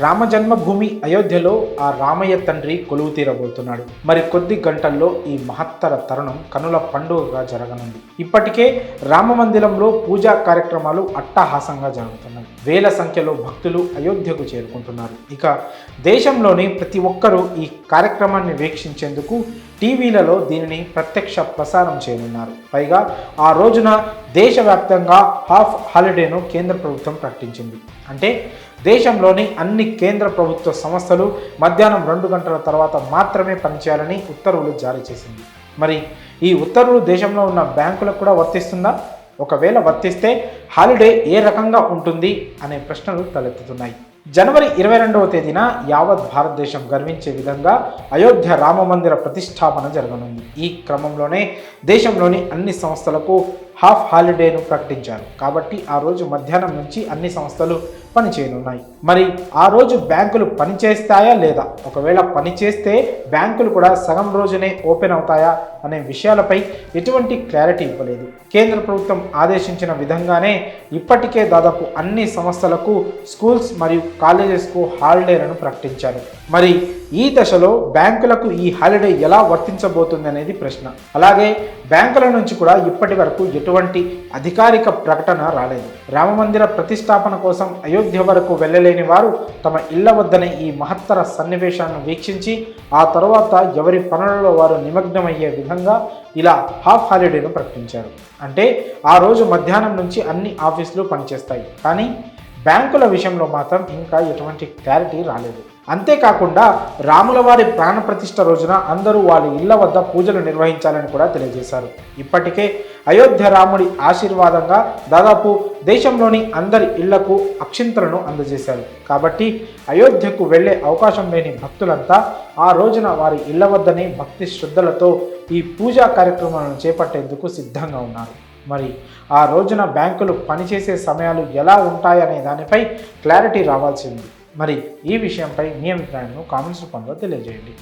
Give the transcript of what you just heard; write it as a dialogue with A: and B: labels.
A: రామ జన్మభూమి అయోధ్యలో ఆ రామయ్య తండ్రి కొలువు తీరబోతున్నాడు. మరి కొద్ది గంటల్లో ఈ మహత్తర తరుణం కనుల పండుగగా జరగనుంది. ఇప్పటికే రామ మందిరంలో పూజా కార్యక్రమాలు అట్టహాసంగా జరుగుతున్నాయి. వేల సంఖ్యలో భక్తులు అయోధ్యకు చేరుకుంటున్నారు. ఇక దేశంలోని ప్రతి ఒక్కరూ ఈ కార్యక్రమాన్ని వీక్షించేందుకు టీవీలలో దీనిని ప్రత్యక్ష ప్రసారం చేయనున్నారు. పైగా ఆ రోజున దేశవ్యాప్తంగా హాఫ్ హాలిడేను కేంద్ర ప్రభుత్వం ప్రకటించింది. అంటే దేశంలోని అన్ని కేంద్ర ప్రభుత్వ సంస్థలు మధ్యాహ్నం రెండు గంటల తర్వాత మాత్రమే పనిచేయాలని ఉత్తర్వులు జారీ చేసింది. మరి ఈ ఉత్తర్వులు దేశంలో ఉన్న బ్యాంకులకు కూడా వర్తిస్తుందా? ఒకవేళ వర్తిస్తే హాలిడే ఏ రకంగా ఉంటుంది? అనే ప్రశ్నలు తలెత్తుతున్నాయి. జనవరి ఇరవై రెండవ తేదీన యావత్ భారతదేశం గర్వించే విధంగా అయోధ్య రామ మందిర ప్రతిష్టాపన జరగనుంది. ఈ క్రమంలోనే దేశంలోని అన్ని సంస్థలకు హాఫ్ హాలిడేను ప్రకటించారు. కాబట్టి ఆ రోజు మధ్యాహ్నం నుంచి అన్ని సంస్థలు పనిచేయనున్నాయి. మరి ఆ రోజు బ్యాంకులు పనిచేస్తాయా లేదా? ఒకవేళ పనిచేస్తే బ్యాంకులు కూడా సగం రోజునే ఓపెన్ అవుతాయా అనే విషయాలపై ఎటువంటి క్లారిటీ ఇవ్వలేదు. కేంద్ర ప్రభుత్వం ఆదేశించిన విధంగానే ఇప్పటికే దాదాపు అన్ని సంస్థలకు స్కూల్స్ మరియు కాలేజెస్కు హాలిడేలను ప్రకటించారు. మరి ఈ దశలో బ్యాంకులకు ఈ హాలిడే ఎలా వర్తించబోతుంది అనేది ప్రశ్న. అలాగే బ్యాంకుల నుంచి కూడా ఇప్పటి వరకు ఎటువంటి అధికారిక ప్రకటన రాలేదు. రామమందిర ప్రతిష్టాపన కోసం అయోధ్య వరకు వెళ్ళలేని వారు తమ ఇళ్ళ వద్దనే ఈ మహత్తర సన్నివేశాలను వీక్షించి ఆ తర్వాత ఎవరి పనులలో వారు నిమగ్నమయ్యే విధంగా ఇలా హాఫ్ హాలిడేను ప్రకటించారు. అంటే ఆ రోజు మధ్యాహ్నం నుంచి అన్ని ఆఫీసులు పనిచేస్తాయి. కానీ బ్యాంకుల విషయంలో మాత్రం ఇంకా ఎటువంటి క్లారిటీ రాలేదు. అంతేకాకుండా రాముల వారి ప్రాణ ప్రతిష్ట రోజున అందరూ వాళ్ళ ఇళ్ళ వద్ద పూజలు నిర్వహించాలని కూడా తెలియజేశారు. ఇప్పటికే అయోధ్య రాముడి ఆశీర్వాదంగా దాదాపు దేశంలోని అందరి ఇళ్ళకు అక్షింతలను అందజేశారు. కాబట్టి అయోధ్యకు వెళ్ళే అవకాశం లేని భక్తులంతా ఆ రోజున వారి ఇళ్ళ వద్దనే భక్తి శ్రద్ధలతో ఈ పూజా కార్యక్రమాలను చేపట్టేందుకు సిద్ధంగా ఉన్నారు. మరి ఆ రోజున బ్యాంకులు పనిచేసే సమయాలు ఎలా ఉంటాయనే దానిపై క్లారిటీ రావాల్సి ఉంది. మరి ఈ విషయంపై మీ అభిప్రాయాలను కామెంట్స్ రూపంలో తెలియజేయండి.